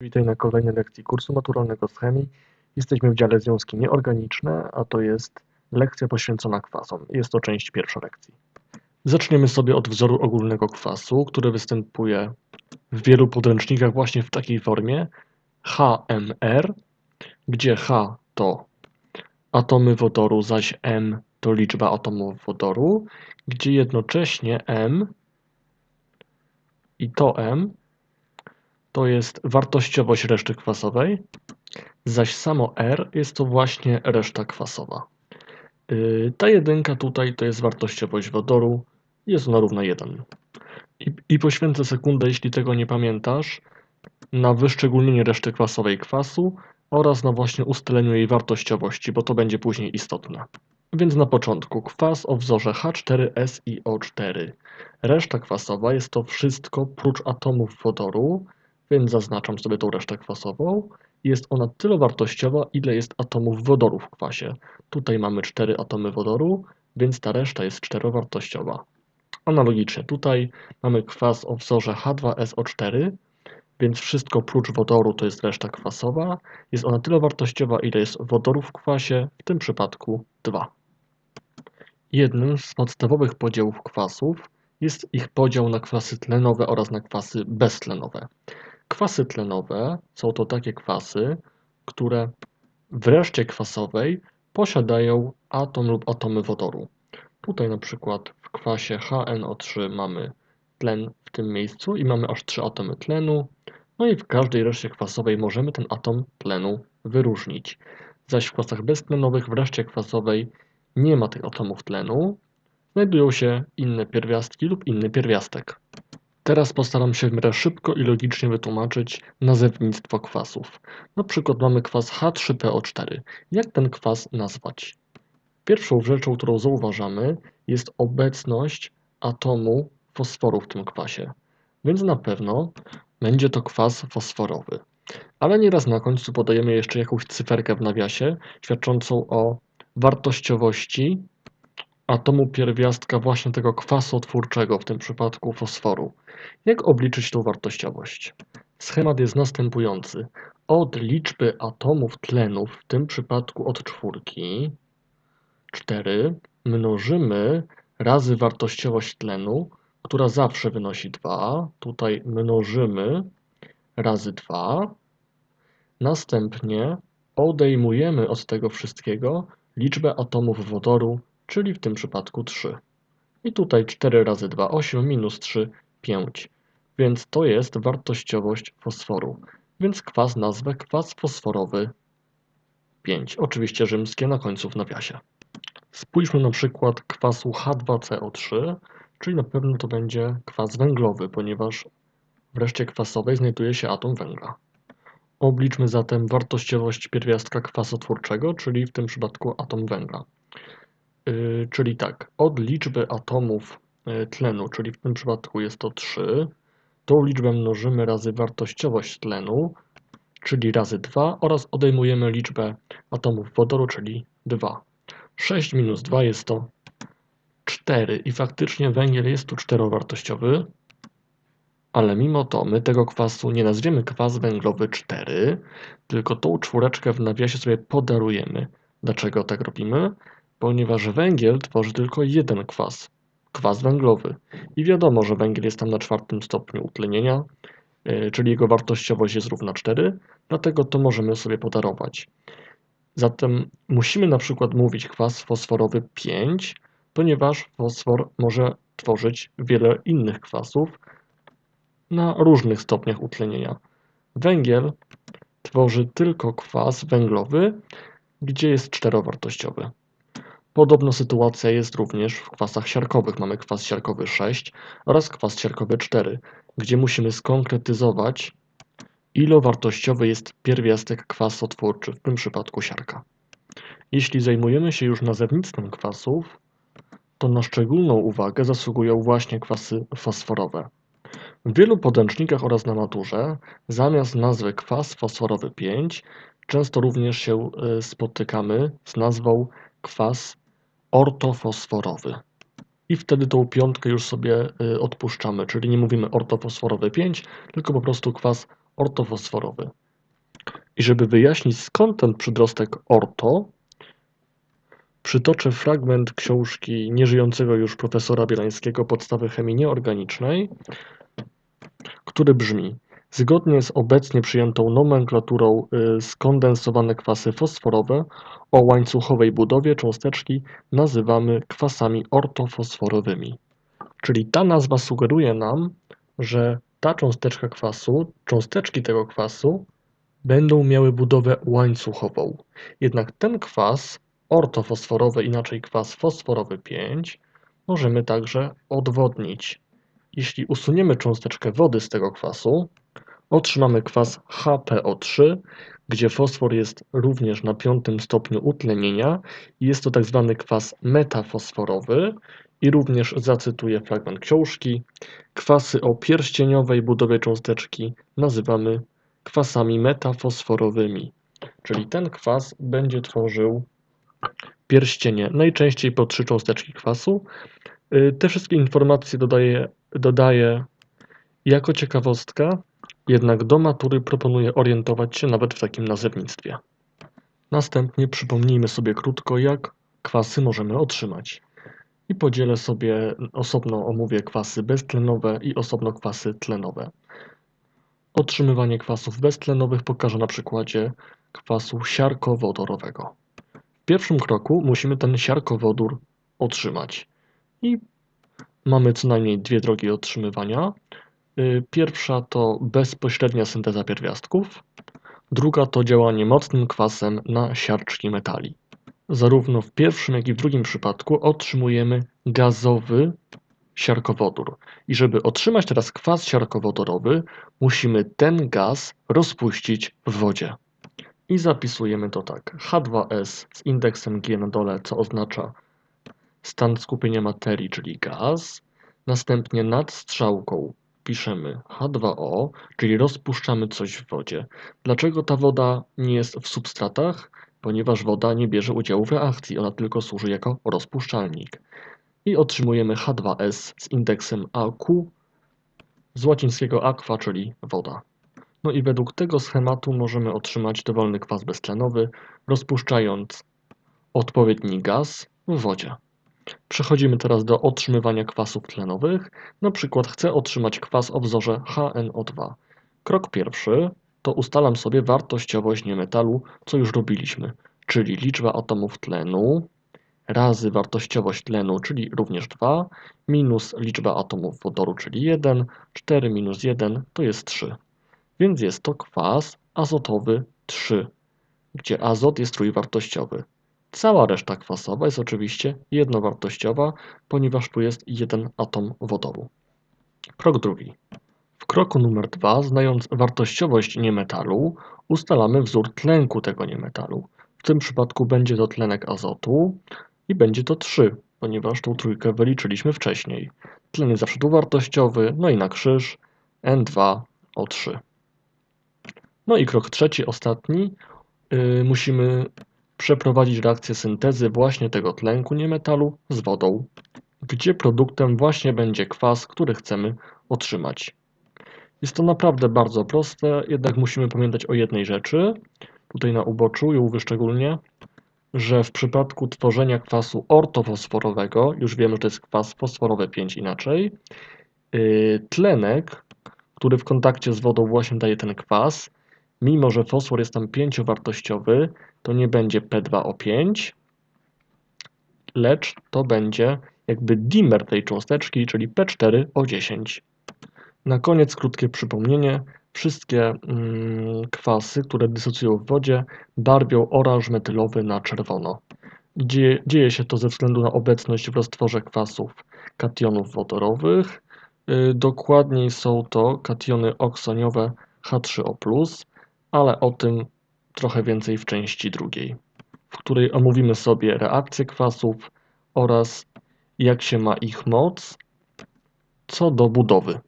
Witaj na kolejnej lekcji kursu maturalnego z chemii. Jesteśmy w dziale związki nieorganiczne, a to jest lekcja poświęcona kwasom. Jest to część pierwsza lekcji. Zaczniemy sobie od wzoru ogólnego kwasu, który występuje w wielu podręcznikach właśnie w takiej formie HMR, gdzie H to atomy wodoru, zaś M to liczba atomów wodoru, gdzie jednocześnie M i to M to jest wartościowość reszty kwasowej, zaś samo R jest to właśnie reszta kwasowa. Yy, Ta jedynka tutaj to jest wartościowość wodoru, jest ona równa 1. I, I poświęcę sekundę, jeśli tego nie pamiętasz, na wyszczególnienie reszty kwasowej kwasu oraz na właśnie ustaleniu jej wartościowości, bo to będzie później istotne. Więc na początku kwas o wzorze H4SiO4. Reszta kwasowa jest to wszystko prócz atomów wodoru, więc zaznaczam sobie tą resztę kwasową. Jest ona tyle wartościowa, ile jest atomów wodoru w kwasie. Tutaj mamy 4 atomy wodoru, więc ta reszta jest czterowartościowa. Analogicznie tutaj mamy kwas o wzorze H2SO4, więc wszystko prócz wodoru to jest reszta kwasowa. Jest ona tyle wartościowa, ile jest wodoru w kwasie, w tym przypadku 2. Jednym z podstawowych podziałów kwasów jest ich podział na kwasy tlenowe oraz na kwasy beztlenowe. Kwasy tlenowe są to takie kwasy, które w reszcie kwasowej posiadają atom lub atomy wodoru. Tutaj na przykład w kwasie HNO3 mamy tlen w tym miejscu i mamy aż 3 atomy tlenu. No i w każdej reszcie kwasowej możemy ten atom tlenu wyróżnić. Zaś w kwasach beztlenowych w reszcie kwasowej nie ma tych atomów tlenu. Znajdują się inne pierwiastki lub inny pierwiastek. Teraz postaram się w miarę szybko i logicznie wytłumaczyć nazewnictwo kwasów. Na przykład mamy kwas H3PO4. Jak ten kwas nazwać? Pierwszą rzeczą, którą zauważamy, jest obecność atomu fosforu w tym kwasie. Więc na pewno będzie to kwas fosforowy. Ale nieraz na końcu podajemy jeszcze jakąś cyferkę w nawiasie, świadczącą o wartościowości atomu pierwiastka właśnie tego kwasotwórczego, w tym przypadku fosforu. Jak obliczyć tą wartościowość? Schemat jest następujący. Od liczby atomów tlenu, w tym przypadku od czwórki, 4, mnożymy razy wartościowość tlenu, która zawsze wynosi 2. Tutaj mnożymy razy 2. Następnie odejmujemy od tego wszystkiego liczbę atomów wodoru, czyli w tym przypadku 3. I tutaj 4 razy 2, 8 minus 3, 5. Więc to jest wartościowość fosforu. Więc kwas nazwę kwas fosforowy 5. Oczywiście rzymskie na końcu w nawiasie. Spójrzmy na przykład kwasu H2CO3, czyli na pewno to będzie kwas węglowy, ponieważ w reszcie kwasowej znajduje się atom węgla. Obliczmy zatem wartościowość pierwiastka kwasotwórczego, czyli w tym przypadku atom węgla. Yy, czyli tak, od liczby atomów yy, tlenu, czyli w tym przypadku jest to 3, tą liczbę mnożymy razy wartościowość tlenu, czyli razy 2 oraz odejmujemy liczbę atomów wodoru, czyli 2. 6 minus 2 jest to 4 i faktycznie węgiel jest tu czterowartościowy, ale mimo to my tego kwasu nie nazwiemy kwas węglowy 4, tylko tą czwóreczkę w nawiasie sobie podarujemy. Dlaczego tak robimy? Ponieważ węgiel tworzy tylko jeden kwas, kwas węglowy. I wiadomo, że węgiel jest tam na czwartym stopniu utlenienia, yy, czyli jego wartościowość jest równa 4, dlatego to możemy sobie podarować. Zatem musimy na przykład mówić kwas fosforowy 5, ponieważ fosfor może tworzyć wiele innych kwasów na różnych stopniach utlenienia. Węgiel tworzy tylko kwas węglowy, gdzie jest czterowartościowy. Podobna sytuacja jest również w kwasach siarkowych. Mamy kwas siarkowy 6 oraz kwas siarkowy 4, gdzie musimy skonkretyzować ilowartościowy jest pierwiastek kwasotwórczy, w tym przypadku siarka. Jeśli zajmujemy się już nazewnictwem kwasów, to na szczególną uwagę zasługują właśnie kwasy fosforowe. W wielu podręcznikach oraz na maturze zamiast nazwy kwas fosforowy 5 często również się y, spotykamy z nazwą kwas ortofosforowy. I wtedy tą piątkę już sobie y, odpuszczamy, czyli nie mówimy ortofosforowy 5, tylko po prostu kwas ortofosforowy. I żeby wyjaśnić skąd ten przydrostek orto, przytoczę fragment książki nieżyjącego już profesora Bielańskiego Podstawy chemii nieorganicznej, który brzmi Zgodnie z obecnie przyjętą nomenklaturą y, skondensowane kwasy fosforowe o łańcuchowej budowie cząsteczki nazywamy kwasami ortofosforowymi. Czyli ta nazwa sugeruje nam, że ta cząsteczka kwasu, cząsteczki tego kwasu będą miały budowę łańcuchową. Jednak ten kwas ortofosforowy, inaczej kwas fosforowy 5, możemy także odwodnić. Jeśli usuniemy cząsteczkę wody z tego kwasu, otrzymamy kwas HPO3, gdzie fosfor jest również na piątym stopniu utlenienia jest to tak zwany kwas metafosforowy i również zacytuję fragment książki. Kwasy o pierścieniowej budowie cząsteczki nazywamy kwasami metafosforowymi, czyli ten kwas będzie tworzył pierścienie, najczęściej po trzy cząsteczki kwasu. Y, te wszystkie informacje dodaję, dodaję jako ciekawostkę, jednak do matury proponuję orientować się nawet w takim nazewnictwie. Następnie przypomnijmy sobie krótko, jak kwasy możemy otrzymać. I podzielę sobie osobno omówię kwasy beztlenowe i osobno kwasy tlenowe. Otrzymywanie kwasów beztlenowych pokażę na przykładzie kwasu siarkowodorowego. W pierwszym kroku musimy ten siarkowodór otrzymać. I mamy co najmniej dwie drogi otrzymywania. Y, pierwsza to bezpośrednia synteza pierwiastków, druga to działanie mocnym kwasem na siarczki metali. Zarówno w pierwszym, jak i w drugim przypadku otrzymujemy gazowy siarkowodór. I żeby otrzymać teraz kwas siarkowodorowy, musimy ten gaz rozpuścić w wodzie. I zapisujemy to tak. H2S z indeksem G na dole, co oznacza stan skupienia materii, czyli gaz. Następnie nad strzałką piszemy H2O, czyli rozpuszczamy coś w wodzie. Dlaczego ta woda nie jest w substratach? Ponieważ woda nie bierze udziału w reakcji, ona tylko służy jako rozpuszczalnik. I otrzymujemy H2S z indeksem AQ z łacińskiego aqua, czyli woda. No i według tego schematu możemy otrzymać dowolny kwas beztlenowy, rozpuszczając odpowiedni gaz w wodzie. Przechodzimy teraz do otrzymywania kwasów tlenowych. Na przykład chcę otrzymać kwas o wzorze HNO2. Krok pierwszy to ustalam sobie wartościowość niemetalu, co już robiliśmy, czyli liczba atomów tlenu razy wartościowość tlenu, czyli również 2, minus liczba atomów wodoru, czyli 1, 4 minus 1 to jest 3. Więc jest to kwas azotowy 3, gdzie azot jest trójwartościowy. Cała reszta kwasowa jest oczywiście jednowartościowa, ponieważ tu jest jeden atom wodoru. Krok drugi. W kroku numer dwa, znając wartościowość niemetalu, ustalamy wzór tlenku tego niemetalu. W tym przypadku będzie to tlenek azotu i będzie to 3, ponieważ tą trójkę wyliczyliśmy wcześniej. Tlen jest zawsze dwuwartościowy, no i na krzyż N2O3. No i krok trzeci, ostatni. Yy, musimy przeprowadzić reakcję syntezy właśnie tego tlenku niemetalu z wodą, gdzie produktem właśnie będzie kwas, który chcemy otrzymać. Jest to naprawdę bardzo proste, jednak musimy pamiętać o jednej rzeczy, tutaj na uboczu ją wyszczególnię, że w przypadku tworzenia kwasu ortofosforowego, już wiemy, że to jest kwas fosforowy 5 inaczej, yy, tlenek, który w kontakcie z wodą właśnie daje ten kwas, mimo że fosfor jest tam pięciowartościowy, to nie będzie P2O5, lecz to będzie jakby dimer tej cząsteczki, czyli P4O10. Na koniec krótkie przypomnienie. Wszystkie mm, kwasy, które dysocjują w wodzie, barwią oranż metylowy na czerwono. Dzieje, dzieje się to ze względu na obecność w roztworze kwasów kationów wodorowych. Yy, dokładniej są to kationy oksoniowe H3O+, ale o tym trochę więcej w części drugiej, w której omówimy sobie reakcje kwasów oraz jak się ma ich moc co do budowy.